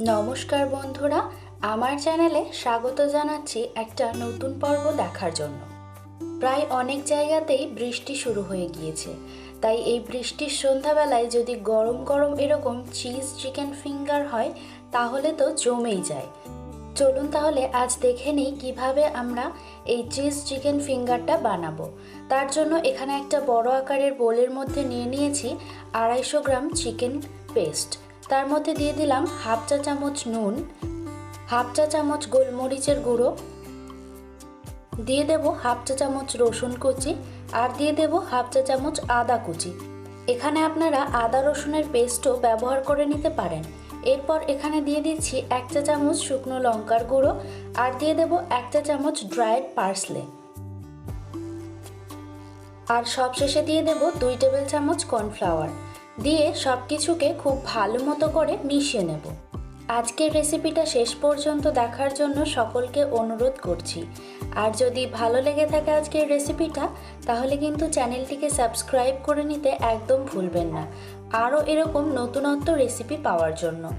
নমস্কার বন্ধুরা, আমার চ্যানেলে স্বাগত জানাচ্ছি একটা নতুন পর্ব দেখার জন্য। প্রায় অনেক জায়গাতেই বৃষ্টি শুরু হয়ে গিয়েছে, তাই এই বৃষ্টির সন্ধ্যাবেলায় যদি গরম গরম এরকম চিজ চিকেন ফিঙ্গার হয়, তাহলে তো জমেই যায়। চলুন তাহলে আজ দেখে নিই কীভাবে আমরা এই চিজ চিকেন ফিঙ্গারটা বানাবো। তার জন্য এখানে একটা বড় আকারের বোলের মধ্যে নিয়ে নিয়েছি আড়াইশো গ্রাম চিকেন পেস্ট। তার মধ্যে দিয়ে দিলাম হাফ চা চামচ নুন, হাফ চা চামচ গোলমরিচের গুঁড়ো, দিয়ে দেব হাফ চা চামচ রসুন কুচি আর দিয়ে দেব হাফ চা চামচ আদা কুচি। এখানে আপনারা আদা রসুনের পেস্টও ব্যবহার করে নিতে পারেন। এরপর এখানে দিয়ে দিচ্ছি এক চা চামচ শুকনো লঙ্কার গুঁড়ো আর দিয়ে দেব এক চা চামচ ড্রায়েড পার্সলে। আর সবশেষে দিয়ে দেব দুই টেবিল চামচ কর্নফ্লাওয়ার। দিয়ে সব কিছুকে খুব ভালো মতো করে মিশিয়ে নেব। আজকের রেসিপিটা শেষ পর্যন্ত দেখার জন্য সকলকে অনুরোধ করছি। আর যদি ভালো লেগে থাকে আজকের রেসিপিটা তাহলে কিন্তু চ্যানেলটিকে সাবস্ক্রাইব করে নিতে একদম ভুলবেন না। আরও এরকম নতুনত্ব রেসিপি পাওয়ার জন্য।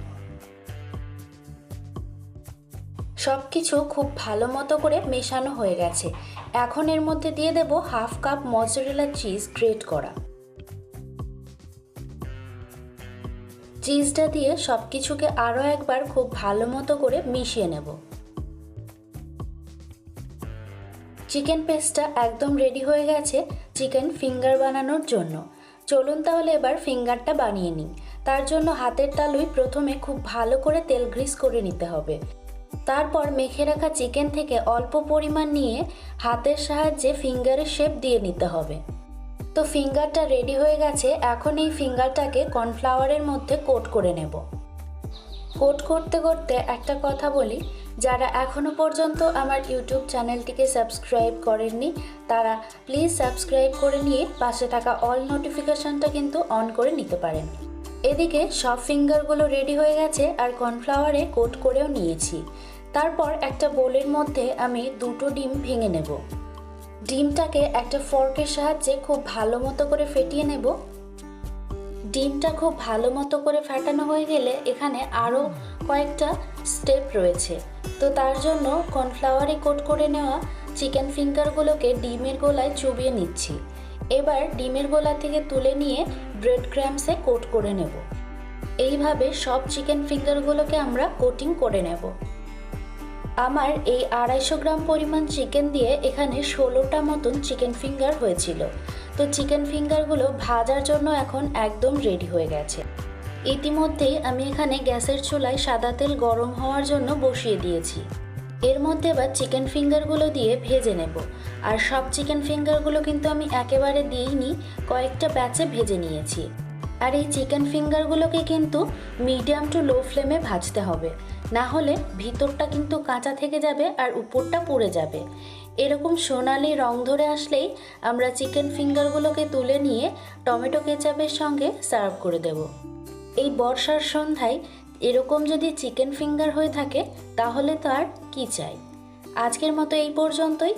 সব কিছু খুব ভালো মতো করে মেশানো হয়ে গেছে। এখন এর মধ্যে দিয়ে দেব half cup mozzarella cheese grate করা। চিজটা দিয়ে সব কিছুকে আরও একবার খুব ভালো মতো করে মিশিয়ে নেব। চিকেন পেস্টটা একদম রেডি হয়ে গেছে চিকেন ফিঙ্গার বানানোর জন্য। চলুন তাহলে এবার ফিঙ্গারটা বানিয়ে নিই। তার জন্য হাতের তালুই প্রথমে খুব ভালো করে তেল গ্রিস করে নিতে হবে। তারপর মেখে রাখা চিকেন থেকে অল্প পরিমাণ নিয়ে হাতের সাহায্যে ফিঙ্গারের শেপ দিয়ে নিতে হবে। তো ফিঙ্গারটা রেডি হয়ে গেছে, এখন এই ফিঙ্গারটাকে কর্নফ্লাওয়ারের মধ্যে কোট করে নেব। কোট করতে করতে একটা কথা বলি, যারা এখনও পর্যন্ত আমার ইউটিউব চ্যানেলটিকে সাবস্ক্রাইব করেননি, তারা প্লিজ সাবস্ক্রাইব করে নিয়ে পাশে থাকা অল নোটিফিকেশনটা কিন্তু অন করে নিতে পারেন। এদিকে সব ফিঙ্গারগুলো রেডি হয়ে গেছে আর কর্নফ্লাওয়ারে কোট করেও নিয়েছি। তারপর একটা বোলের মধ্যে আমি দুটো ডিম ভেঙে নেব। ডিমটাকে একটা ফর্কের সাহায্যে খুব ভালো মতো করে ফেটিয়ে নেব। ডিমটা খুব ভালো মতো করে ফাটানো হয়ে গেলে এখানে আরও কয়েকটা স্টেপ রয়েছে। তো তার জন্য কর্নফ্লাওয়ারে কোট করে নেওয়া চিকেন ফিঙ্গারগুলোকে ডিমের গোলায় চুবিয়ে নিচ্ছি। এবার ডিমের গোলা থেকে তুলে নিয়ে ব্রেড ক্র্যাম্পসে কোট করে নেব। এইভাবে সব চিকেন ফিঙ্গারগুলোকে আমরা কোটিং করে নেব। আমার এই আড়াইশো গ্রাম পরিমাণ চিকেন দিয়ে এখানে ষোলোটা মতন চিকেন ফিঙ্গার হয়েছিল। তো চিকেন ফিঙ্গারগুলো ভাজার জন্য এখন একদম রেডি হয়ে গেছে। ইতিমধ্যেই আমি এখানে গ্যাসের চুলায় সাদা তেল গরম হওয়ার জন্য বসিয়ে দিয়েছি। এর মধ্যে এবার চিকেন ফিঙ্গারগুলো দিয়ে ভেজে নেব। আর সব চিকেন ফিঙ্গারগুলো কিন্তু আমি একেবারে দিইনি, কয়েকটা ব্যাচে ভেজে নিয়েছি। আর এই চিকেন ফিঙ্গারগুলোকে কিন্তু মিডিয়াম টু লো ফ্লেমে ভাজতে হবে। না হলে ভিতরটা কিন্তু কাঁচা থেকে যাবে আর উপরটা পড়ে যাবে। এরকম সোনালি রং ধরে আসলেই আমরা চিকেন ফিঙ্গারগুলোকে তুলে নিয়ে টমেটো কেচাপের সঙ্গে সার্ভ করে দেব। এই বর্ষার সন্ধ্যায় এরকম যদি চিকেন ফিঙ্গার হয়ে থাকে, তাহলে তো আর কী চাই? আজকের মতো এই পর্যন্তই।